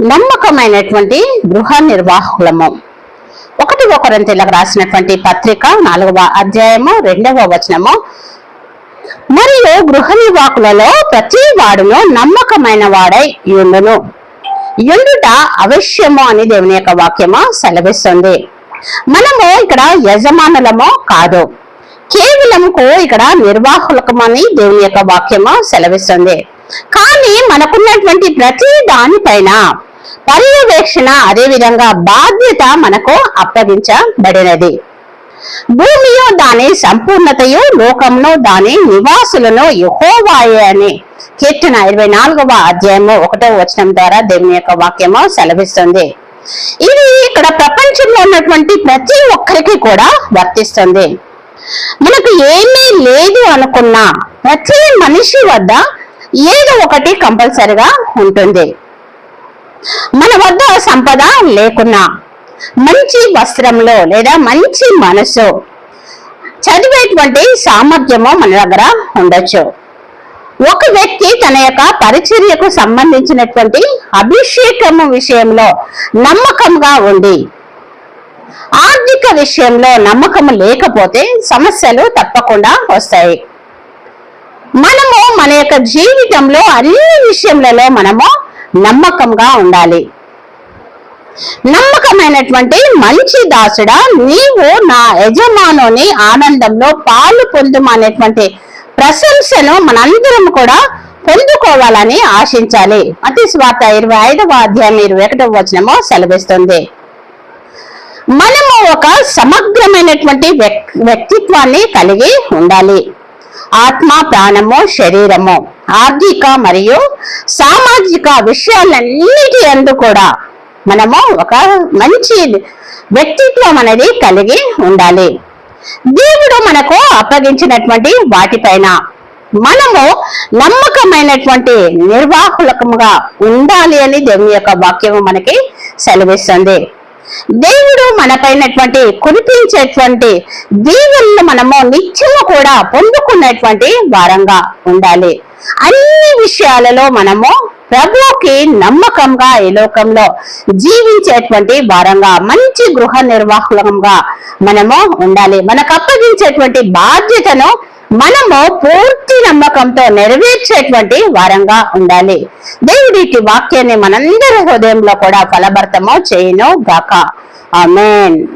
నమ్మకమైనటువంటి గృహ నిర్వాహకులము. ఒకటి ఒకరంతీలకు రాసినటువంటి పత్రిక నాలుగవ అధ్యాయము రెండవ వచనము. మరియు గృహ నిర్వాహకులలో ప్రతి వాడును నమ్మకమైన వాడై యుండును యుండుట అవశ్యము అని దేవుని యొక్క వాక్యము సెలవిస్తుంది. మనము ఇక్కడ యజమానులము కాదు. కేవలంకు ఇక్కడ నిర్వాహకులకమని దేవుని యొక్క వాక్యము సెలవిస్తుంది. కానీ మనకున్నటువంటి ప్రతి దానిపైన పర్యవేక్షణ అదే విధంగా బాధ్యత మనకు అప్పగించబడినది. భూమియో దాని సంపూర్ణతయు లోకంలో దాని నివాసులను యహోవాయే అని కీర్తన ఇరవై నాలుగవ అధ్యాయము ఒకటో వచనం ద్వారా దేవుని యొక్క వాక్యము సెలవిస్తుంది. ఇది ఇక్కడ ప్రపంచంలో ఉన్నటువంటి ప్రతి ఒక్కరికి కూడా వర్తిస్తుంది. మనకు ఏమీ లేదు అనుకున్నా ప్రతి మనిషి వద్ద ఏదో ఒకటి కంపల్సరిగా ఉంటుంది. మన వద్ద సంపద లేకున్నా మంచి వస్త్రంలో లేదా మంచి మనసు చదివేటువంటి సామర్థ్యము మన దగ్గర ఉండొచ్చు. ఒక వ్యక్తి తన యొక్క పరిచర్యకు సంబంధించినటువంటి అభిషేకము విషయంలో నమ్మకంగా ఉండి ఆర్థిక విషయంలో నమ్మకం లేకపోతే సమస్యలు తప్పకుండా వస్తాయి. మనము మన యొక్క జీవితంలో అన్ని విషయములలో మనము నమ్మకంగా ఉండాలి. నమ్మకమైనటువంటి మంచి దాసుడా నీవు నా యజమానుని ఆనందంలో పాలు పొందుమనేటువంటి ప్రశంసను మనందరం కూడా పొందుకోవాలని ఆశించాలి. అతి స్వార్త ఇరవై ఐదవ అధ్యాయం ఇరవై ఒకటవ వచనము సెలవిస్తుంది. మనము ఒక సమగ్రమైనటువంటి వ్యక్- వ్యక్తిత్వాన్ని కలిగి ఉండాలి. ఆత్మ ప్రాణము శరీరము. ఆర్థిక మరియు సామాజిక విషయాలన్నిటి అందు కూడా మనము ఒక మంచి వ్యక్తిత్వం అనేది కలిగి ఉండాలి. దేవుడు మనకు అప్పగించినటువంటి వాటిపైన మనము నమ్మకమైనటువంటి నిర్వాహకులకముగా ఉండాలి అని దేవుని యొక్క వాక్యము మనకి సెలవిస్తుంది. దేవుడు మనపైనటువంటి కురిపించేటువంటి దీవులను మనము నిత్యము కూడా పొందుకున్నటువంటి వారంగా ఉండాలి. అన్ని విషయాలలో మనము ప్రభుకి నమ్మకంగా ఈ లోకంలో జీవించేటువంటి వారంగా మంచి గృహ నిర్వాహకంగా మనము ఉండాలి. మనకు అప్పగించేటువంటి బాధ్యతను మనము పూర్తి నమ్మకంతో నెరవేర్చేటువంటి వారంగా ఉండాలి. దేవుడి వాక్యాన్ని మనందరి హృదయంలో కూడా ఫలభర్తము చేయను గాక. ఆమెన్.